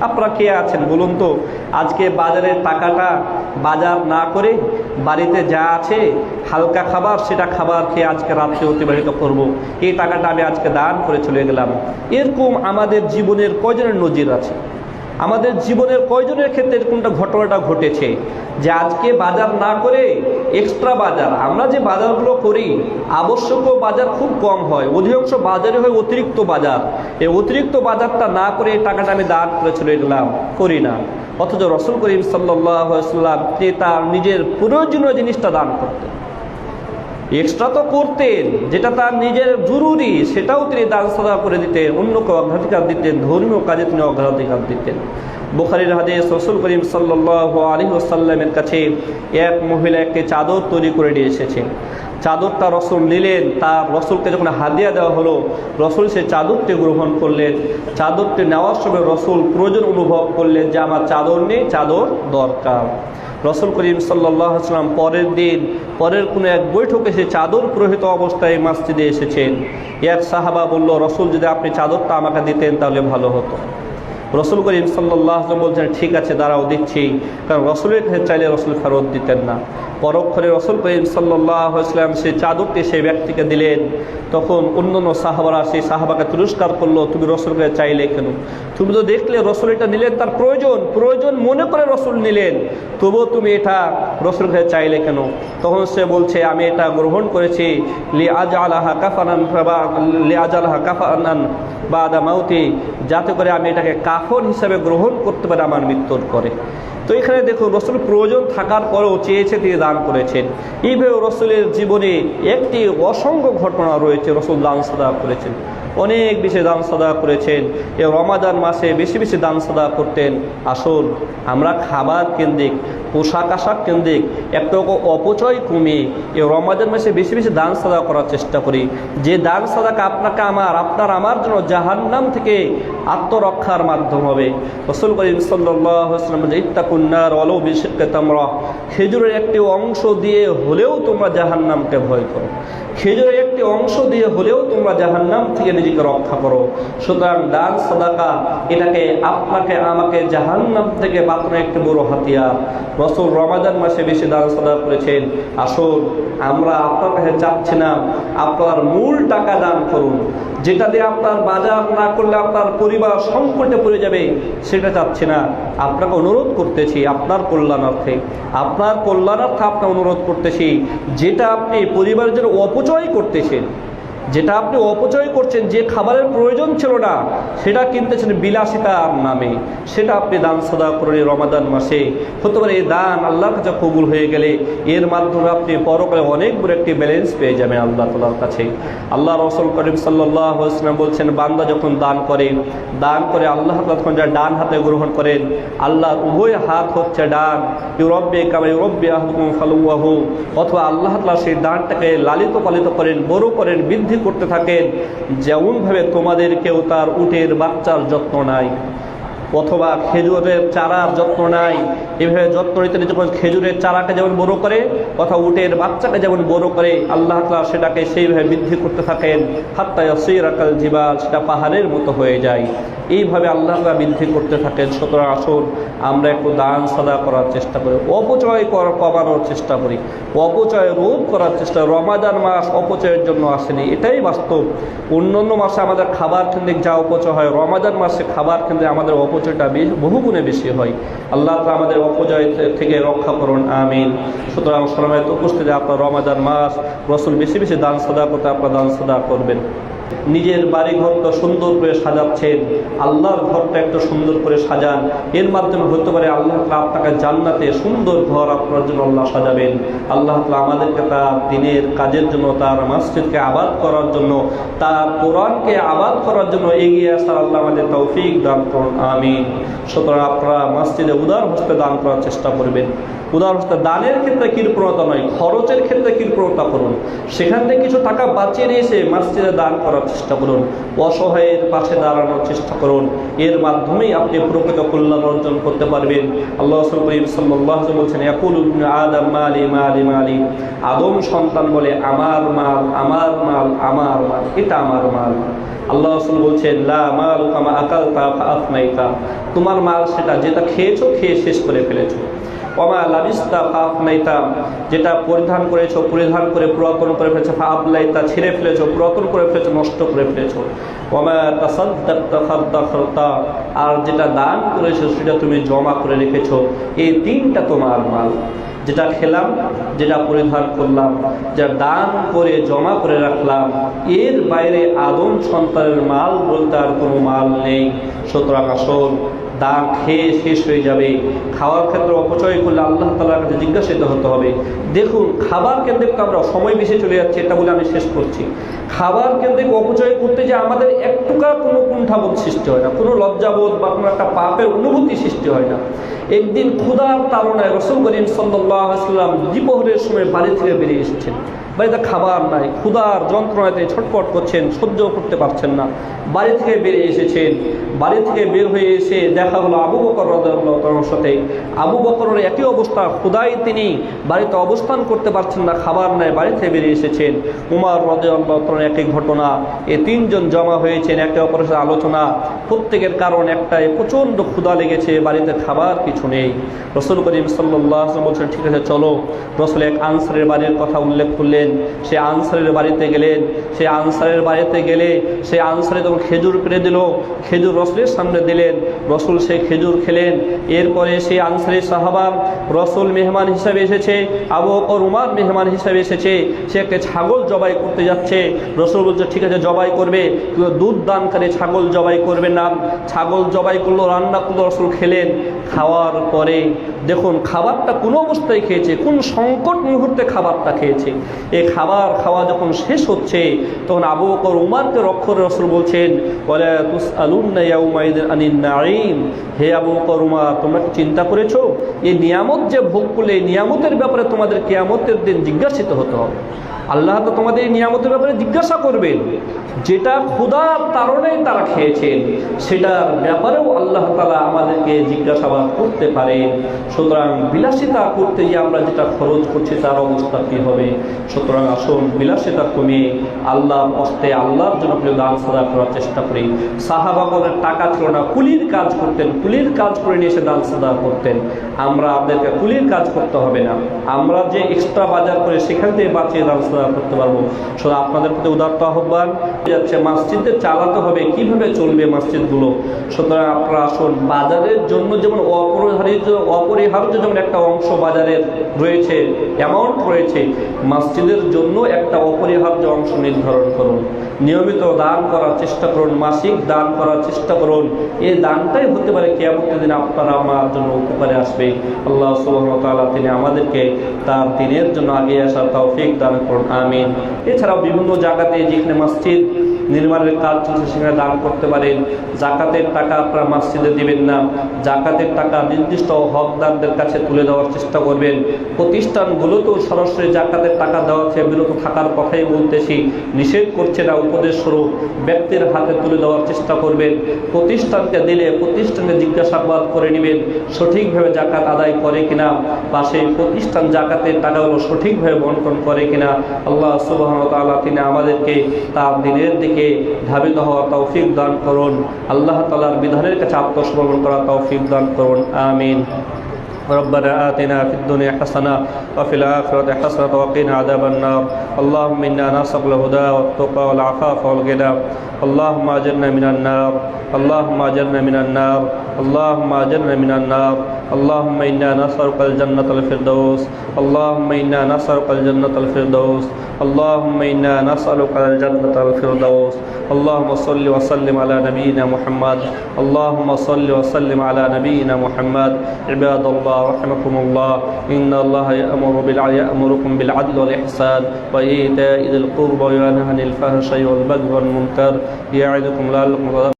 আপনারা কে আছেন বলুন তো? আজকে বাজারের টাকাটা বাজার না করে বাড়িতে যা আছে হালকা খাবার, সেটা খাবার খেয়ে আজকে রাত্রে অতিবাহিত করব। এই টাকাটা আমি আজকে দান করে চলে গেলাম। এরকম আমাদের জীবনের কয়জনের নজির আছে? আমাদের জীবনের কয়জনের ক্ষেত্রে এরকমটা ঘটনাটা ঘটেছে? যে আজকে বাজার না করে এক্সট্রা বাজার, আমরা যে বাজারগুলো করি, আবশ্যকীয় বাজার খুব কম হয়। অধিকাংশ বাজারে হয় অতিরিক্ত বাজার। এই অতিরিক্ত বাজারটা না করে টাকাটা আমি দান করে চলে গেলাম, করি না। অথচ রসুল করিম সাল্লাম যে তার নিজের প্রয়োজনীয় জিনিসটা দান করতেন। এক্সট্রা তো করতেন, যেটা তার নিজের জরুরি, সেটাও তিনি দান সাদা করে দিতেন অন্যকে অগ্রাধিকার দিতেন, ধর্মীয় কাজে তিনি অগ্রাধিকার দিতেন। বুখারির হাদিস রসুল করিম সাল্লাহ আলী ওসাল্লামের কাছে এক মহিলা একটি চাদর তৈরি করে নিয়ে এসেছেন চাদরটা রসুল নিলেন, তার রসুলকে যখন হাদিয়া দেওয়া হলো, রসুল সে চাদরটি গ্রহণ করলেন। চাদরটি নেওয়ার সময় রসুল প্রয়োজন অনুভব করলেন যে আমার চাদর নেই, চাদর দরকার। রসুল করিম সাল্লাম পরের দিন, পরের কোনো এক বৈঠকে সে চাদর প্রহিত অবস্থায় মসজিদে এসেছেন। এক সাহাবা বলল, রসুল, যদি আপনি চাদরটা আমাকে দিতেন তাহলে ভালো হতো। রসুল করিম সাল্লাহ বলছেন, ঠিক আছে, দাঁড়াও, দিচ্ছি। কারণ রসুলের কাছে চাইলে রসুল ফেরত দিতেন না। পরক্ষণে রসুল করিম সাল্লাহ ইসলাম সেই চাদরটি সেই ব্যক্তিকে দিলেন। তখন অন্য অন্য সাহাবারা সেই সাহাবাকে তিরস্কার করল, তুমি রসুলকে চাইলে কেন? তুমি তো দেখলে রসুল এটা নিলেন, তার প্রয়োজন প্রয়োজন মনে করে রসুল নিলেন। তবুও তুমি এটা রসুলকে চাইলে কেন? তখন সে বলছে, আমি এটা গ্রহণ করেছি লি আজ আলাহা কাফানান লি আজ আলাহা কাফানান বা আদা মাউতি, যাতে করে আমি এটাকে কাফন হিসাবে গ্রহণ করতে পারে আমার মৃত্যুর পরে। তো এখানে দেখুন, রসুল প্রয়োজন থাকার পরেও চেয়েছে, তিনি দান করেছেন। এইভাবে রসুলের জীবনে একটি অসংখ্য ঘটনা রয়েছে, রসুল দান সাদা করেছেন। অনেক বেশি দান সাদা করেছেন। এ রমাদান মাসে বেশি বেশি দান সাদা করতেন। আসুন, আমরা খাবার কেন্দ্রিক, পোশাক আশাক কেন্দ্রিক একটা অপচয় কমিয়ে এ রমাদান মাসে বেশি বেশি দান সাদা করার চেষ্টা করি। যে দান সাদাকে আপনাকে আমার, আপনার আমার জন্য জাহান্নাম থেকে আত্মরক্ষার মাধ্যম হবে। রসুল করিম সাল্লাম ইত্তাকুন্নার অলৌ বিশেষকে তোমরা। খেজুরের একটি অংশ দিয়ে হলেও তোমরা জাহান্নামকে ভয় করো। খেজুরের একটি অংশ দিয়ে হলেও তোমরা জাহান্নাম থেকে নিজেকে রক্ষা করো। সুতরাং দান, সাদাকা, এটাকে আপনাকে, আমাকে জাহান্নাম থেকে বাঁচানো একটি বড় হাতিয়ার। রসুল রমাদান মাসে বেশি দান সাদা করেছেন। আসুন, আমরা আপনার কাছে চাচ্ছি না, আপনার মূল টাকা দান করুন। যেটা দিয়ে আপনার বাজার না করলে আপনার পরিবার সংকটে পড়ে যাবে, সেটা চাচ্ছি না। আপনাকে অনুরোধ করতেছি, আপনার কল্যাণার্থে। আপনার কল্যাণার্থে আপনাকে অনুরোধ করতেছি, যেটা আপনি পরিবারের জন্য অপচয় করতেছেন যেটা আপনি অপচয় করছেন, যে খাবারের প্রয়োজন ছিল না, সেটা কিনতেছেন বিলাসিতার নামে। সেটা আপনি দান সদা করে রমাদান মাসে। হতে পারে এই দান আল্লাহর কাছে কবুল হয়ে গেলে এর মাধ্যমে আপনি পরকালে অনেক বড় একটি ব্যালেন্স পেয়ে যাবেন আল্লাহ তালার কাছে। আল্লাহ রসুল করিম সাল্লাহ বলছেন, বান্দা যখন দান করে দান করে আল্লাহ তখন যা ডান হাতে গ্রহণ করেন, আল্লাহর উভয় হাত হচ্ছে ডান। ইউরব্বে কামা ইউরব্বে আহমুম ফালুয়াহু অথবা আল্লাহ তালা সেই দানটাকে লালিত পালিত করেন, বড় করেন, বৃদ্ধি করতে থাকেন যেমনভাবে তোমাদের কেউ তার উটের বাচ্চার যত্ন নাই। অথবা খেজুরের চারার যত্ন নাই। এভাবে যত্ন নিতে নিতে খেজুরের চারাকে যেমন বড় করে, অথবা উটের বাচ্চাকে যেমন বড় করে, আল্লাহ তালা সেটাকে সেইভাবে বৃদ্ধি করতে থাকেন। হাত্তায় আকাল জিবাল, সেটা পাহাড়ের মতো হয়ে যায়। এইভাবে আল্লাহ তালা বৃদ্ধি করতে থাকেন। সুতরাং আসুন, আমরা একটু দান সাদা করার চেষ্টা করি, অপচয় কর, কমানোর চেষ্টা করি। অপচয় রোধ করার চেষ্টা, রমাদান মাস অপচয়ের জন্য আসেনি। এটাই বাস্তব। অন্যান্য মাসে আমাদের খাবার কেন্দ্রিক যা অপচয় হয়, রমাদান মাসে খাবার কেন্দ্রে আমাদের অপচয়টা বহু গুণে বেশি হয়। আল্লাহ তালা আমাদের অপচয় থেকে রক্ষা করুন, আমিন। সুতরাং সময় উপস্থিতি আপনার রমাদান মাস, রসুল বেশি বেশি দান সাদা করতে আপনার দান সাদা করবেন। নিজের বাড়ি ঘরটা সুন্দর করে সাজাচ্ছেন, আল্লাহর ঘরটা একটু সুন্দর করে সাজান। এর মাধ্যমে হতে পারে আল্লাহ আপনাকে জান্নাতে সুন্দর ঘর আপনার জন্য আল্লাহ সাজাবেন। আল্লাহ তালা আমাদেরকে তার দিনের কাজের জন্য, তার মসজিদকে আবাদ করার জন্য, তার কোরআনকে আবাদ করার জন্য এগিয়ে আসার আল্লাহ আমাদের তৌফিক দান করুন আমিন সুতরাং আপনারা মসজিদে উদার হস্তে দান করার চেষ্টা করবেন। উদার হস্তে দানের ক্ষেত্রে কৃপণতা নয়, খরচের ক্ষেত্রে কৃপণতা করুন। সেখান থেকে কিছু টাকা বাঁচিয়ে নিয়ে এসে মসজিদে দান করার চেষ্টা করুন। অসহায়ের পাশে দাঁড়ানোর চেষ্টা করুন। এর মাধ্যমেই আপনি প্রকৃত কল্যাণ অর্জন করতে পারবেন। আল্লাহ বলছেন আদম সন্তান বলে, আমার মাল আমার মাল আমার মাল। এটা আমার মাল। আল্লাহ রসুল বলছেন তোমার মাল সেটা যেটা খেয়েছো, খেয়ে শেষ করে ফেলেছো। অমা লাবিস্তা ফাফনাইতা যেটা পরিধান করেছ, পরিধান করে, পুরাতন করে ফেলেছো ফাবলাইতা ছিঁড়ে ফেলেছো, পুরাতন করে ফেলেছো, নষ্ট করে ফেলেছো। আর যেটা দান করেছ, সেটা তুমি জমা করে রেখেছো। এই তিনটা তোমার মাল। যেটা খেলাম, যেটা পরিধান করলাম যা দান করে, জমা করে রাখলাম, এর বাইরে আদম সন্তানের মাল বলতে আর কোনো মাল নেই। সুতরাং আসল দান খেয়ে শেষ হয়ে যাবে। খাওয়ার ক্ষেত্রে অপচয় করলে আল্লাহ তালার কাছে জিজ্ঞাসিত হতে হবে, দেখুন, খাবার কেন্দ্রিক আমরা সময় বেশি চলে যাচ্ছে, এটা বলে আমি শেষ করছি। খাবার কেন্দ্রিক অপচয় করতে যে আমাদের একটুকা কোনো কুণ্ঠাবোধ সৃষ্টি হয় না, কোনো লজ্জাবোধ বা কোনো একটা পাপের অনুভূতি সৃষ্টি হয় না। একদিন ক্ষুধার তাড়নায় রসুল করিম সাল্লাম দ্বিপহরের সময় বাড়ি থেকে বেরিয়ে এসেছেন। বাড়িতে খাবার নাই, ক্ষুধার যন্ত্রণাতে ছটপট করছেন, সহ্য করতে পারছেন না। বাড়ি থেকে বেরিয়ে এসেছেন, বাড়ি থেকে বের হয়ে এসে দেখা হলো আবু বকর সাথে। আবু বকরের একই অবস্থা ক্ষুধাই তিনি বাড়িতে অবস্থান করতে পারছেন না, খাবার নাই, বাড়ি থেকে বেরিয়ে এসেছেন। উমার রদার একই ঘটনা, এ তিনজন জমা হয়েছেন, একে অপরের সাথে আলোচনা। প্রত্যেকের কারণ একটাই, প্রচণ্ড ক্ষুধা লেগেছে, বাড়িতে খাবার কিছু নেই। রসুল করিম সাল্লাহ বলছেন, ঠিক আছে, চলো। রসুল এক আনসারের বাড়ির কথা উল্লেখ করলেন। সে আনসারের বাড়িতে গেলেন। সে আনসারের বাড়িতে গেলে, সে আনসারে তখন খেজুর পেরে দিল। খেজুর রসুলের সামনে দিলেন। রসুল সে খেজুর খেলেন। এরপরে সেই আনসারি সাহাবা রসুল মেহমান হিসাবে এসেছে, আবু বকর উমার মেহমান হিসাবে এসেছে। সে একটা ছাগল জবাই করতে যাচ্ছে। রসুল বলছে, ঠিক আছে, জবাই করবে। কিন্তু দুধ দানকারী ছাগল জবাই করবে না। ছাগল জবাই করল, রান্না করল, রসুল খেলেন। খাওয়ার পরে দেখুন, খাবারটা কোন অবস্থায় খেয়েছে, কোন সংকট মুহূর্তে খাবারটা খেয়েছে। এই খাবার খাওয়া যখন শেষ হচ্ছে, তখন আবু বকর উমারকে রক্ষর রসুল বলছেন বলে তুস ইয়াউমাইদিন আনিন নাঈম। হে আবু বকর উমার তোমরা কি চিন্তা করেছ? এই নিয়ামত যে ভোগ করলে, এই নিয়ামতের ব্যাপারে তোমাদের কিয়ামতের দিন জিজ্ঞাসিত হতে হবে। আল্লাহ তো তোমাদের এই নিয়ামতের ব্যাপারে জিজ্ঞাসা করবেন। যেটা ক্ষুধার কারণেই তারা খেয়েছেন, সেটার ব্যাপারেও আল্লাহ তালা আমাদেরকে জিজ্ঞাসাবাদ করতে পারেন সুতরাং বিলাসিতা করতে গিয়ে আমরা যেটা খরচ করছি, তার অবস্থা কী হবে? সুতরাং আসুন বিলাসিতা কমে আল্লাহর অস্তে আল্লাহর জন্য প্রিয় দান সাদা করার চেষ্টা করি। সাহাবাগরের টাকা ছিল না কুলির কাজ করতেন, কুলির কাজ করে নিয়ে এসে দান সাদা করতেন। আমরা আমাদেরকে কুলির কাজ করতে হবে না। আমরা যে এক্সট্রা বাজার করে সেখান থেকে বাঁচিয়ে দান সাদা করতে পারব। শুধু আপনাদের প্রতি উদার্ত আহ্বান। যাচ্ছে, মসজিদে চালাতে হবে, কীভাবে চলবে মসজিদগুলো? সুতরাং আপনারা আসুন, বাজারের জন্য যেমন অপরিহার্য অপরিহার্য যেমন একটা অংশ বাজারের রয়েছে অ্যামাউন্ট রয়েছে, মসজিদের জন্য একটা অপরিহার্য অংশ নির্ধারণ করুন। নিয়মিত দান করার চেষ্টা করুন, মাসিক দান করার চেষ্টা করুন। এই দানটাই হতে পারে, কেয়ামতের দিন আপনারা আমার জন্য উপকারে আসবে আল্লাহ সুবাহতালা তিনি আমাদেরকে তার দিনের জন্য আগে আসার তাও ফেক দান করুন, আমিন। এছাড়াও বিভিন্ন জায়গাতে যেখানে মসজিদ নির্মাণের কাজ চলছে, সেখানে দান করতে পারেন। জাকাতের টাকা আপনারা মসজিদে দিবেন না। জাকাতের টাকা নির্দিষ্ট হকদারদের কাছে তুলে দেওয়ার চেষ্টা করবেন। প্রতিষ্ঠানগুলোতেও সরাসরি জাকাতের টাকা দেওয়া থেকে বিরত থাকার কথাই বলতেছি। নিষেধ করছে না, উপদেশ স্বরূপ ব্যক্তির হাতে তুলে দেওয়ার চেষ্টা করবেন। প্রতিষ্ঠানকে দিলে প্রতিষ্ঠানকে জিজ্ঞাসাবাদ করে নেবেন, সঠিকভাবে জাকাত আদায় করে কিনা বা সেই প্রতিষ্ঠান জাকাতের টাকাগুলো সঠিকভাবে বন্টন করে কিনা। আল্লাহ সুবাহ তিনি আমাদেরকে তার দিনের দিকে ধাবিত হওয়া তৌফিক দান করুন। আল্লাহ তালার বিধানের কাছে আত্মসমর্পণ করা তৌফিক দান করুন। আমিন। ربنا آتنا في الدنيا حسنة وفي الآخرة حسنة وقنا عذاب النار. اللهم إنا نسأل الهدى والتقى والعفاف والغنى. اللهم أجرنا من النار. اللهم أجرنا من النار. اللهم أجرنا من النار. اللهم إنا نسألك الجنة الفردوس. اللهم إنا نسألك الجنة الفردوس. اللهم إنا نسألك الجنة الفردوس. اللهم صل وسلم على نبينا محمد. اللهم صل وسلم على نبينا محمد. عباد الله رحمكم الله إن الله يأمر بالعدل يأمركم بالعدل والإحسان وإيتاء ذي القربى وينهى عن الفحشاء والبغي والمنكر. يعظكم لعلكم